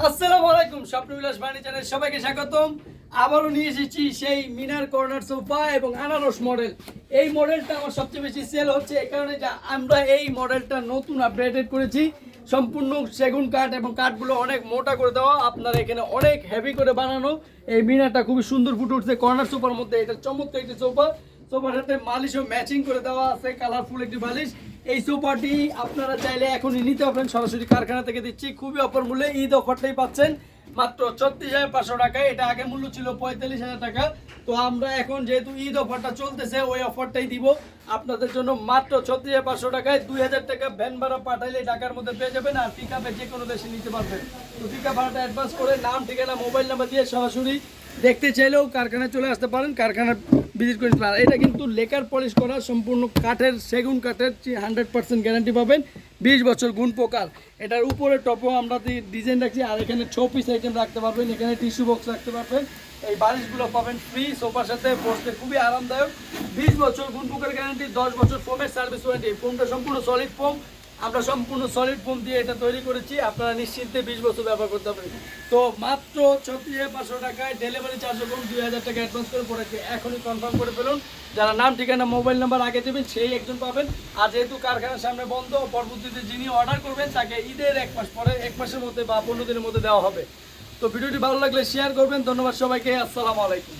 আসসালামু আলাইকুম স্বপ্নবিলাস ফার্নিচারের সবাইকে স্বাগতম। আবারও নিয়ে এসেছি সেই মিনার কর্নার সোফা এবং আনারস মডেল। এই মডেলটা আমার সবচেয়ে বেশি সেল হচ্ছে এই কারণে যে আমরা এই মডেলটা নতুন আপডেটেড করেছি। সম্পূর্ণ সেগুন কাঠ এবং কাঠগুলো অনেক মোটা করে দেওয়া, আপনার এখানে অনেক হেভি করে বানানো। এই মিনারটা খুবই সুন্দর ফুটে উঠছে কর্নার সোফার মধ্যে, এটা চমৎকার একটি সোফা। সোফার সাথে মালিশও ম্যাচিং করে দেওয়া আছে কালারফুল একটি বালিশ এই সোফাটি আপনারা চাইলে এখনই নিতে পারবেন। সরাসরি কারখানা থেকে দিচ্ছি। খুবই অফার মূল্যে ঈদ অফারটাই পাচ্ছেন। মাত্র ছত্রিশ হাজার পাঁচশো টাকায় এটা আগে মূল্য ছিল পঁয়তাল্লিশ হাজার টাকা। তো আমরা এখন যেহেতু ঈদ অফারটা চলতেছে, ওই অফারটাই দিব। আপনাদের জন্য মাত্র ছত্রিশ হাজার পাঁচশো টাকায় দুই হাজার টাকা ভ্যান ভাড়া পাঠাইলে ঢাকার মধ্যে পেয়ে যাবেন আর পিক আপে যে কোনো দেশে নিতে পারবেন। তো পিক আপ ভাড়াটা অ্যাডভান্স করে নাম, ঠিকানা মোবাইল নাম্বার দিয়ে সরাসরি দেখতে চাইলেও কারখানায় চলে আসতে পারেন, কারখানার ভিজিট করে নিতে পারেন। এটা কিন্তু লেকার পলিশ করা, সম্পূর্ণ কাঠের, সেগুন কাঠের হান্ড্রেড পার্সেন্ট গ্যারান্টি পাবেন, বিশ বছর গুণ প্রকার। এটার উপরে টপও আমরা ডিজাইন রাখছি, আর এখানে ছ পিস আইটেম রাখতে পারবেন, এখানে টিস্যু বক্স রাখতে পারবেন। এই বালিশগুলো পাবেন ফ্রি সোফার সাথে বসতে খুবই আরামদায়ক। বিশ বছর গুণ প্রকার গ্যারান্টি দশ বছর ফোমের সার্ভিস ওয়ারেন্টি ফোমটা সম্পূর্ণ সলিড ফোম আমরা সম্পূর্ণ সলিড ফোম দিয়ে এটা তৈরি করেছি। আপনারা নিশ্চিন্তে বিশ বছর ব্যবহার করতে পারবেন। তো মাত্র ছত্রিশ পাঁচশো টাকায় ডেলিভারি চার্জ করুন দুই হাজার টাকা অ্যাডভান্স করে প্রোডাক্টকে এখনই কনফার্ম করে ফেলুন। যারা নাম, ঠিকানা মোবাইল নাম্বার আগে দেবেন, সেই একজন পাবেন। আর যেহেতু কারখানার সামনে বন্ধ, পরবর্তীতে যিনি অর্ডার করবেন, তাকে ঈদের এক মাস পরে, এক মাসের মধ্যে বা পনেরো দিনের মধ্যে দেওয়া হবে। তো ভিডিওটি ভালো লাগলে শেয়ার করবেন। ধন্যবাদ সবাইকে। আসসালামু আলাইকুম।